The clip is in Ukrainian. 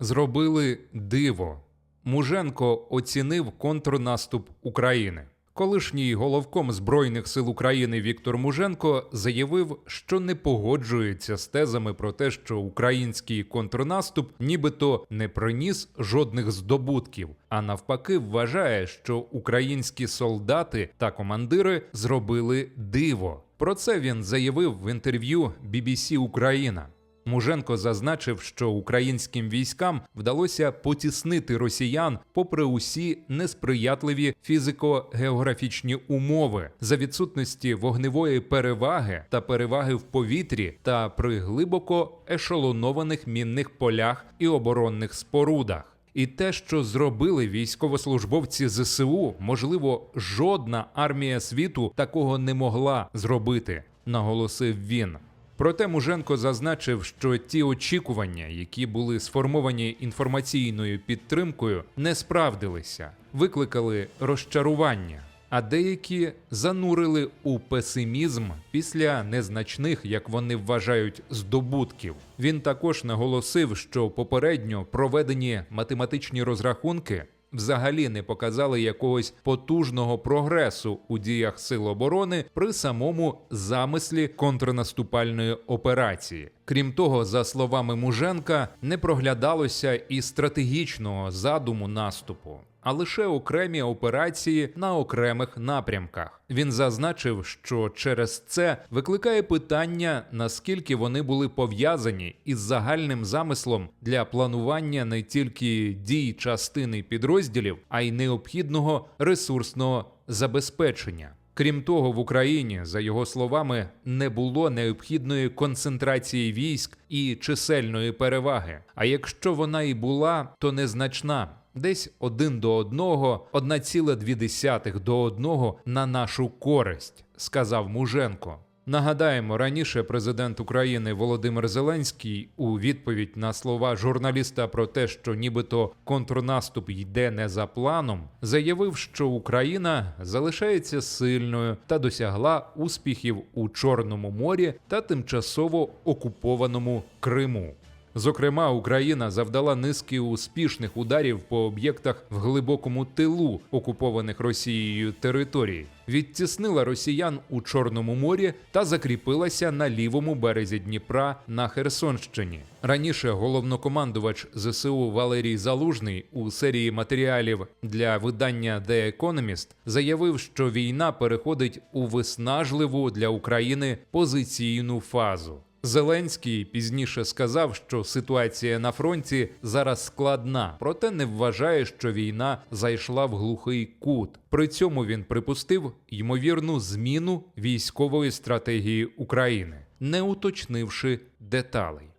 Зробили диво. Муженко оцінив контрнаступ України. Колишній головком Збройних сил України Віктор Муженко заявив, що не погоджується з тезами про те, що український контрнаступ нібито не приніс жодних здобутків, а навпаки, вважає, що українські солдати та командири зробили диво. Про це він заявив в інтерв'ю BBC Україна. Муженко зазначив, що українським військам вдалося потіснити росіян попри усі несприятливі фізико-географічні умови за відсутності вогневої переваги та переваги в повітрі та при глибоко ешелонованих мінних полях і оборонних спорудах. І те, що зробили військовослужбовці ЗСУ, можливо, жодна армія світу такого не могла зробити, наголосив він. Проте Муженко зазначив, що ті очікування, які були сформовані інформаційною підтримкою, не справдилися, викликали розчарування. А деякі занурили у песимізм після незначних, як вони вважають, здобутків. Він також наголосив, що попередньо проведені математичні розрахунки взагалі не показали якогось потужного прогресу у діях сил оборони при самому замислі контрнаступальної операції. Крім того, за словами Муженка, не проглядалося і стратегічного задуму наступу. А лише окремі операції на окремих напрямках. Він зазначив, що через це викликає питання, наскільки вони були пов'язані із загальним замислом для планування не тільки дій частини підрозділів, а й необхідного ресурсного забезпечення. Крім того, в Україні, за його словами, не було необхідної концентрації військ і чисельної переваги. А якщо вона і була, то незначна. Десь один до одного, 1,2 до одного на нашу користь, сказав Муженко. Нагадаємо, раніше президент України Володимир Зеленський у відповідь на слова журналіста про те, що нібито контрнаступ йде не за планом, заявив, що Україна залишається сильною та досягла успіхів у Чорному морі та тимчасово окупованому Криму. Зокрема, Україна завдала низки успішних ударів по об'єктах в глибокому тилу окупованих Росією територій, відтіснила росіян у Чорному морі та закріпилася на лівому березі Дніпра на Херсонщині. Раніше головнокомандувач ЗСУ Валерій Залужний у серії матеріалів для видання The Economist заявив, що війна переходить у виснажливу для України позиційну фазу. Зеленський пізніше сказав, що ситуація на фронті зараз складна, проте не вважає, що війна зайшла в глухий кут. При цьому він припустив ймовірну зміну військової стратегії України, не уточнивши деталей.